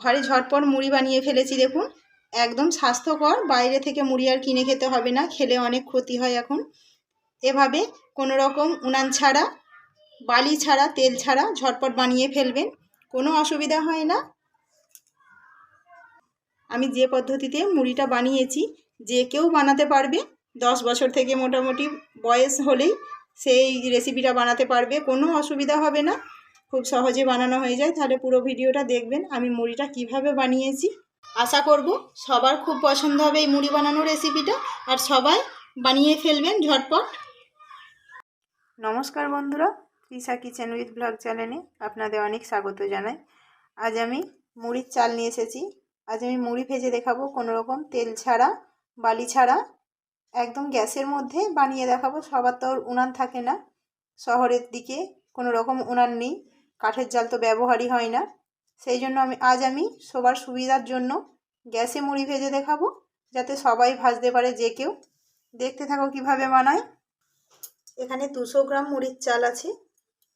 ঘরে ঝটপট মুড়ি বানিয়ে ফেলেছি, দেখুন। একদম স্বাস্থ্যকর, বাইরে থেকে মুড়ি আর কিনে খেতে হবে না, খেলে অনেক ক্ষতি হয় এখন। এভাবে কোনো রকম উনান ছাড়া, বালি ছাড়া, তেল ছাড়া ঝটপট বানিয়ে ফেলবেন, কোনো অসুবিধা হয় না। আমি যে পদ্ধতিতে মুড়িটা বানিয়েছি, যে কেউ বানাতে পারবে, দশ বছর থেকে মোটামুটি বয়স হলেই সেই রেসিপিটা বানাতে পারবে, কোনো অসুবিধা হবে না। খুব সহজে বানানো হয়ে যায়, তাহলে পুরো ভিডিওটা দেখবেন। আমি মুড়িটা কীভাবে বানিয়েছি? আশা করব সবার খুব পছন্দ হবে এই মুড়ি বানানোর রেসিপিটা। আর সবাই বানিয়ে ফেলবেন ঝটপট। নমস্কার বন্ধুরা, তৃষা কিচেন উইথ ব্লগ চ্যানেলে আপনাদের অনেক স্বাগত জানাই। আজ আমি মুড়ির চাল নিয়ে এসেছি। আজ আমি মুড়ি ভেজে দেখাবো কোনো রকম তেল ছাড়া, বালি ছাড়া। একদম গ্যাসের মধ্যে বানিয়ে দেখাবো, সবার তো উনান থাকে না। শহরের দিকে কোনো রকম উনান নেই। কাঠের জাল তো ব্যবহারই হয় না। সেই জন্য আমি, আজ আমি সবার সুবিধার জন্য গ্যাসে মুড়ি ভেজে দেখাবো, যাতে সবাই ভাজতে পারে, যে কেউ। দেখতে থাকো কীভাবে বানায়। এখানে দুশো গ্রাম মুড়ির চাল আছে।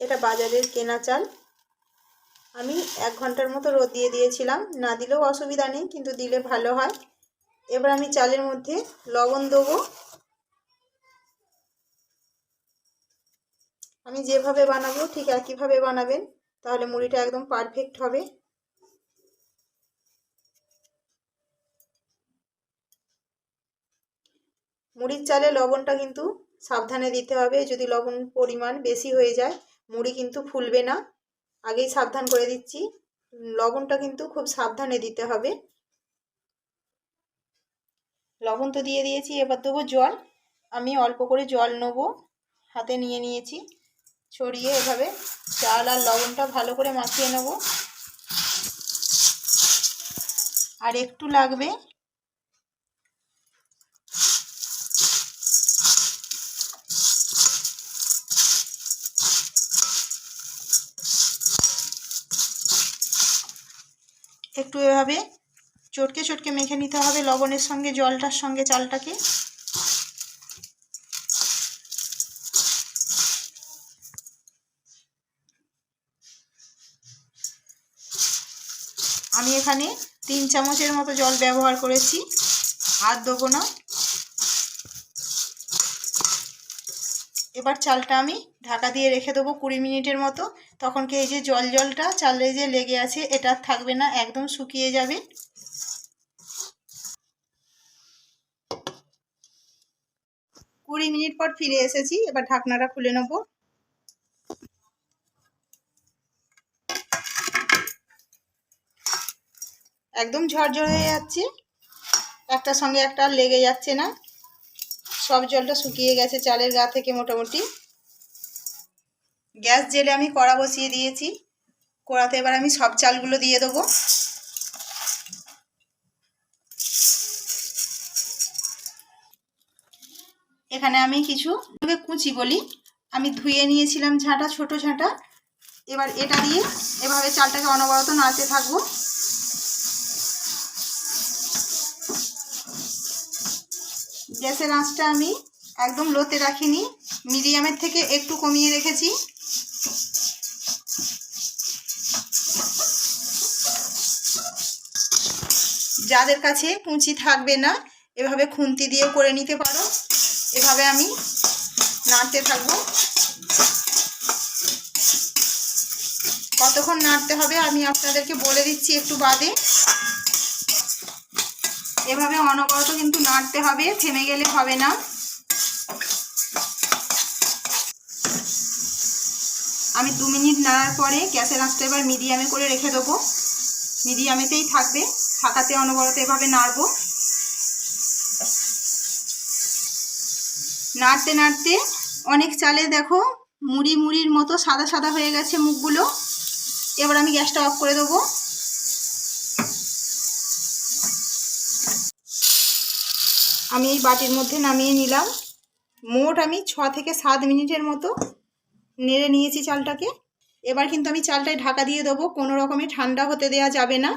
এটা বাজারের কেনা চাল। আমি এক ঘণ্টার মতো রোদ দিয়ে দিয়েছিলাম। না দিলেও অসুবিধা নেই, কিন্তু দিলে ভালো হয়। এবার আমি চালের মধ্যে লবণ দেবো। আমি যেভাবে বানাবো, ঠিক একইভাবে বানাবেন, তাহলে মুড়িটা একদম পারফেক্ট হবে। মুড়ির চালে লবণটা কিন্তু সাবধানে দিতে হবে, যদি লবণ পরিমাণ বেশি হয়ে যায়, মুড়ি কিন্তু ফুলবে না। আগেই সাবধান করে দিচ্ছি, লবণটা কিন্তু খুব সাবধানে দিতে হবে। লবণ তো দিয়ে দিয়েছি, এবার দেবো জল। আমি অল্প করে জল নেব, হাতে নিয়ে নিয়েছি। ছড়িয়ে এভাবে চাল আর লবণটা ভালো করে মাখিয়ে নেব। আর একটু লাগবে একটু এভাবে চটকে চটকে মেখে নিতে হবে লবণের সঙ্গে জলটার সঙ্গে চালটাকে আমি এখানে তিন চামচের মতো জল ব্যবহার করেছি। আর দেবো না। এবার চালটা আমি ঢাকা দিয়ে রেখে দেবো কুড়ি মিনিটের মতো। তখন কি এই যে জল জলটা চালে যে লেগে আছে, এটা থাকবে না, একদম শুকিয়ে যাবে। কুড়ি মিনিট পর ফিরে এসেছি, এবার ঢাকনাটা খুলে নেব। একদম ঝরঝর হয়ে যাচ্ছে। একটার সঙ্গে একটা লেগে যাচ্ছে না। সব জলটা শুকিয়ে গেছে চালের গা থেকে মোটামুটি। গ্যাস জেলে আমি কড়া বসিয়ে দিয়েছি। কড়াতে এবার আমি সব চালগুলো দিয়ে দেবো। এখানে আমি কিছু কুচি বলি। আমি ধুয়ে নিয়েছিলাম ঝাঁটা, ছোট ঝাঁটা। এবার এটা দিয়ে এভাবে চালটাকে অনবরত নাড়তে থাকব। গ্যাসের আঁচটা আমি একদম লোতে রাখিনি, মিডিয়ামের থেকে একটু কমিয়ে রেখেছি। যাদের কাছে কুঁচি থাকবে না, এভাবে খুন্তি দিয়ে করে নিতে পারো। এভাবে আমি নাড়তে থাকব। কতক্ষণ নাড়তে হবে আমি আপনাদেরকে বলে দিচ্ছি একটু বাদে। এভাবে অনবরত কিন্তু নাড়তে হবে, থেমে গেলে হবে না। আমি দু মিনিট নাড়ার পরে গ্যাসের আঁচটা এবার মিডিয়ামে করে রেখে দেবো। মিডিয়ামেতেই থাকবে থাকাতে অনবরত এভাবে নাড়বো। নাড়তে নাড়তে অনেক চালে দেখো মুড়ি মুড়ির মতো সাদা সাদা হয়ে গেছে মুখগুলো। এবার আমি গ্যাসটা অফ করে দেবো। আমি এই বাটির মধ্যে নামিয়ে নিলাম। মোট আমি ছ থেকে সাত মিনিটের মতো নেড়ে নিয়েছি চালটাকে। এবার কিন্তু আমি চালটায় ঢাকা দিয়ে দেবো। কোনো রকমে ঠান্ডা হতে দেওয়া যাবে না।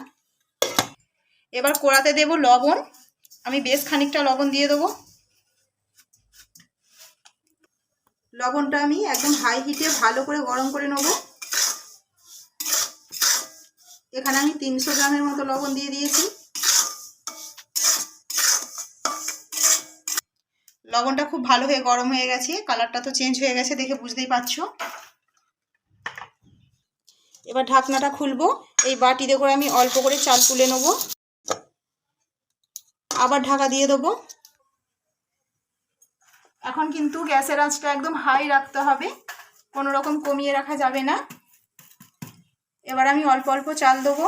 এবার কোড়াতে দেব লবণ। আমি বেশ খানিকটা লবণ দিয়ে দেবো। লবণটা আমি একদম হাই হিটে ভালো করে গরম করে নেব। এখানে আমি তিনশো গ্রামের মতো লবণ দিয়ে দিয়েছি। লবণটা খুব ভালো হয়ে গরম হয়ে গেছে কালারটা তো চেঞ্জ হয়ে গেছে দেখে বুঝতেই পারছ। এবার ঢাকনাটা খুলবো, এই বাটিতে করে আমি অল্প করে চাল তুলে নেব। আবার ঢাকা দিয়ে দেবো। এখন কিন্তু গ্যাসের আঁচটা একদম হাই রাখতে হবে, কোনো রকম কমিয়ে রাখা যাবে না। এবার আমি অল্প অল্প চাল দেবো।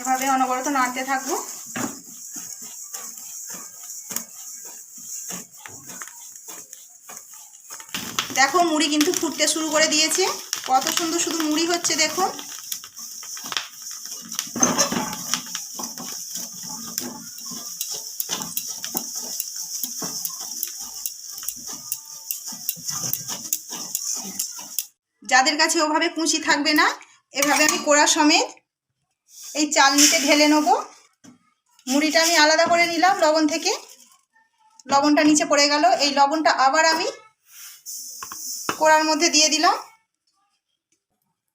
এভাবে অনবরত নাড়তে থাকব। দেখো, মুড়ি কিন্তু ফুটতে শুরু করে দিয়েছে। কত সুন্দর শুধু মুড়ি হচ্ছে, দেখুন। যাদের কাছে ওভাবে কুচি থাকবে না, এভাবে আমি কোড়া সমেত এই চালনিতে ঢেলে নেব। মুড়িটা আমি আলাদা করে নিলাম লবণ থেকে। লবণটা নিচে পড়ে গেল। এই লবণটা আবার আমি কোড়ার মধ্যে দিয়ে দিলাম।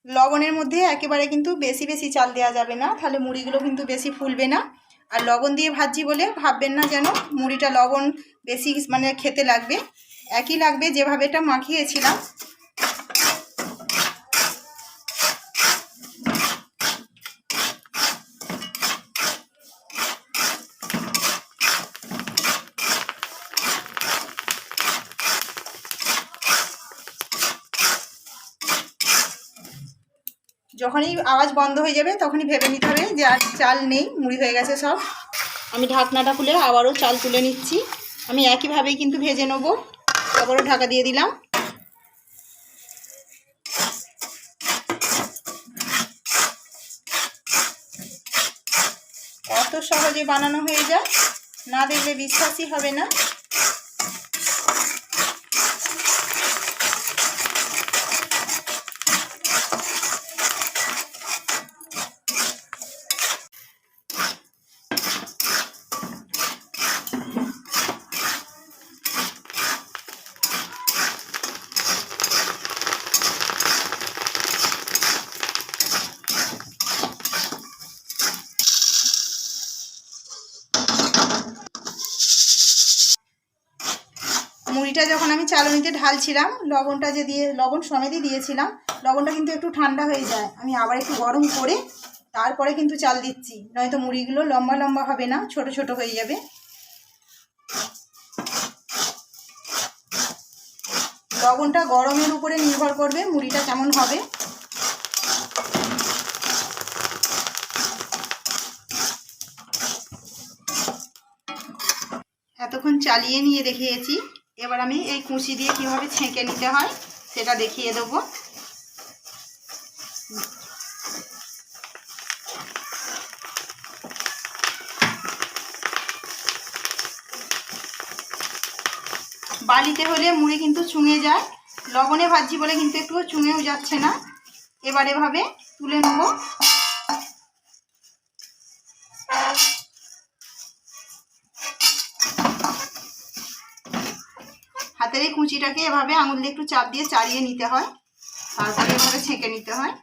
লবণের মধ্যে একেবারে কিন্তু বেশি বেশি চাল দেওয়া যাবে না, তাহলে মুড়িগুলো কিন্তু বেশি ফুলবে না। আর লবণ দিয়ে ভাজি বলে ভাববেন না যেন, মুড়িটা লবণ বেশি মানে খেতে লাগবে। একই লাগবে যেভাবে এটা মাখিয়েছিলাম। যখনই আওয়াজ বন্ধ হয়ে যাবে, তখনই ভেবে নিতে হবে যে আর চাল নেই, মুড়ি হয়ে গেছে সব। আমি ঢাকনাটা খুলে আবারও চাল তুলে নিচ্ছি। আমি একইভাবেই কিন্তু ভেজে নেব। আবারও ঢাকা দিয়ে দিলাম। কত সহজে বানানো হয়ে যায়, না দেখলে বিশ্বাসই হবে না। মুড়িটা যখন আমি চালনিতে ঢালছিলাম, লবণটা যে দিয়ে, লবণ সমেতই দিয়েছিলাম, লবণটা কিন্তু একটু ঠান্ডা হয়ে যায়। আমি আবার একটু গরম করে তারপরে কিন্তু চাল দিচ্ছি। নয়তো মুড়িগুলো লম্বা লম্বা হবে না, ছোট ছোট হয়ে যাবে। লবণটা গরমের উপরে নির্ভর করবে মুড়িটা কেমন হবে। এতক্ষণ চালিয়ে নিয়ে দেখিয়েছি। এবার আমি এই কুচি দিয়ে কীভাবে ছেঁকে নিতে হয় সেটা দেখিয়ে দেবো। বালিতে হলে মুড়ে কিন্তু চুঙে যায়। লবণে ভাজি বলে কিন্তু একটু চুঙেও যাচ্ছে না। এবার এভাবে তুলে নেব। হাতের এই কুচিটাকে এভাবে আঙুল দিয়ে একটু চাপ দিয়ে চালিয়ে নিতে হয়। তারপরে এভাবে ছেঁকে নিতে হয়।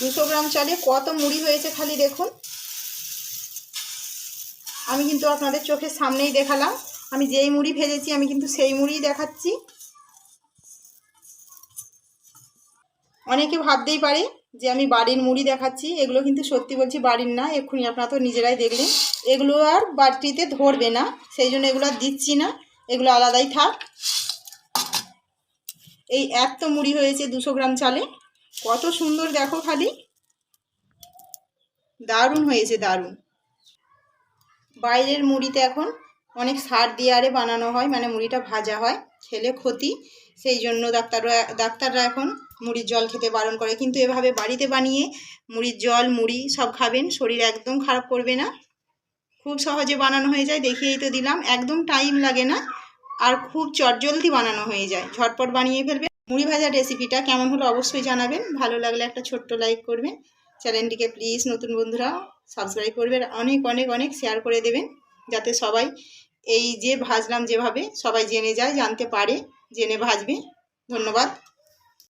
দুশো গ্রাম চালে কত মুড়ি হয়েছে খালি দেখুন। আমি কিন্তু আপনাদের চোখের সামনেই দেখালাম। আমি যেই মুড়ি ভেজেছি, আমি কিন্তু সেই মুড়িই দেখাচ্ছি। অনেকে ভাবতেই পারে যে আমি বাড়ির মুড়ি দেখাচ্ছি, এগুলো কিন্তু সত্যি বলছি বাড়ির না, এক্ষুনি আপনারা তো নিজেরাই দেখলেন। এগুলো আর বাটিতে ধরবে না, সেই জন্য এগুলো দিচ্ছি না, এগুলো আলাদাই থাক। এই এত মুড়ি হয়েছে দুশো গ্রাম চালে, কত সুন্দর দেখো খালি। দারুণ হয়েছে, দারুণ। বাইরের মুড়িতে এখন অনেক সার দিয়ে আরে বানানো হয় মানে মুড়িটা ভাজা হয়। খেলে ক্ষতি। সেই জন্য ডাক্তাররা ডাক্তাররা এখন মুড়ির জল খেতে বারণ করে। কিন্তু এভাবে বাড়িতে বানিয়ে মুড়ির জল, মুড়ি সব খাবেন, শরীর একদম খারাপ করবে না। খুব সহজে বানানো হয়ে যায়, দেখিয়েই তো দিলাম। একদম টাইম লাগে না, আর খুব চটজলদি বানানো হয়ে যায়। ঝটপট বানিয়ে ফেলবে মুড়ি ভাজার রেসিপিটা কেমন হলো অবশ্যই জানাবেন। ভালো লাগলে একটা ছোট্ট লাইক করবেন। চ্যানেলটিকে প্লিজ নতুন বন্ধুরা সাবস্ক্রাইব করবেন। অনেক অনেক অনেক শেয়ার করে দেবেন। যাতে সবাই এই যে ভাজলাম যেভাবে সবাই জেনে যায় জানতে পারে জেনে ভাজবে। ধন্যবাদ।